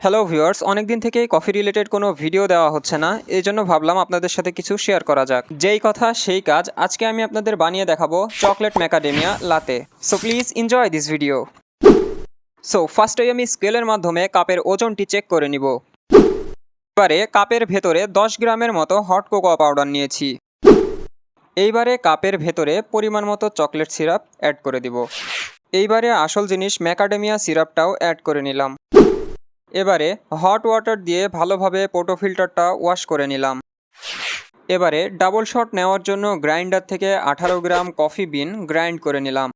Hello viewers অনেকদিন থেকেই coffee related কোনো ভিডিও দেওয়া হচ্ছে না, এই জন্য ভাবলাম আপনাদের সাথে কিছু শেয়ার করা যাক। যেই কথা, সেই কাজ আজকে আমি আপনাদের বানিয়ে দেখাবো chocolate macadamia latte so please enjoy this video so ফার্স্টেই আমি স্কেলের মাধ্যমে কাপের ওজনটি চেক করে নিব। এবারে কাপের ভেতরে দশ গ্রামের মতো হট কোকোয়া পাউডার নিয়েছি। এইবারে কাপের ভেতরে পরিমাণ মতো চকলেট সিরাপ অ্যাড করে দিব। এইবারে আসল জিনিস ম্যাকাডেমিয়া সিরাপটাও অ্যাড করে নিলাম। এবারে হট ওয়াটার দিয়ে ভালোভাবে পোটো ফিল্টারটা ওয়াশ করে নিলাম। এবারে ডাবল শট নেওয়ার জন্য গ্রাইন্ডার থেকে আঠারো গ্রাম কফি বিন গ্রাইন্ড করে নিলাম।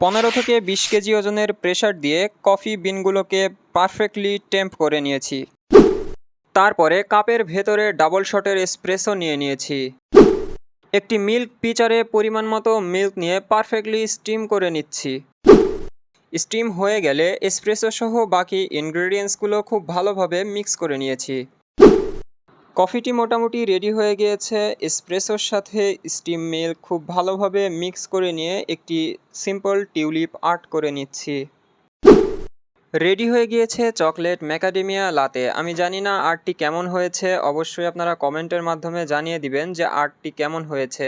পনেরো থেকে বিশ কেজি ওজনের প্রেশার দিয়ে কফি বিনগুলোকে পারফেক্টলি টেম্প করে নিয়েছি। তারপরে কাপের ভেতরে ডাবল শটের স্প্রেসও নিয়ে নিয়েছি। একটি মিল্ক পিচারে পরিমাণ মতো মিল্ক নিয়ে পারফেক্টলি স্টিম করে নিচ্ছি। স্টিম হয়ে গেলে এসপ্রেসো সহ বাকি ইনগ্রেডিয়েন্টসগুলো খুব ভালোভাবে মিক্স করে নিয়েছি। কফিটি মোটামুটি রেডি হয়ে গিয়েছে। এসপ্রেসোর সাথে স্টিম মিল্ক খুব ভালোভাবে মিক্স করে নিয়ে একটি সিম্পল টিউলিপ আর্ট করে নিচ্ছি। রেডি হয়ে গিয়েছে চকলেট ম্যাকাডেমিয়া লাতে আমি জানি না আর্টটি কেমন হয়েছে। অবশ্যই আপনারা কমেন্টের মাধ্যমে জানিয়ে দিবেন যে আর্টটি কেমন হয়েছে।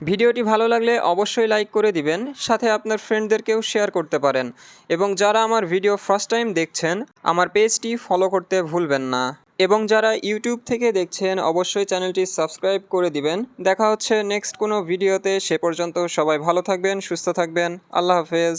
ভিডিওটি ভালো লাগলে অবশ্যই লাইক করে দিবেন, সাথে আপনার ফ্রেন্ডদেরকেও শেয়ার করতে পারেন। এবং যারা আমার ভিডিও ফার্স্ট টাইম দেখছেন, আমার পেজটি ফলো করতে ভুলবেন না। এবং যারা ইউটিউব থেকে দেখছেন, অবশ্যই চ্যানেলটি সাবস্ক্রাইব করে দিবেন। দেখা হচ্ছে নেক্সট কোনো ভিডিওতে, সে পর্যন্ত সবাই ভালো থাকবেন, সুস্থ থাকবেন। আল্লাহ হাফেজ।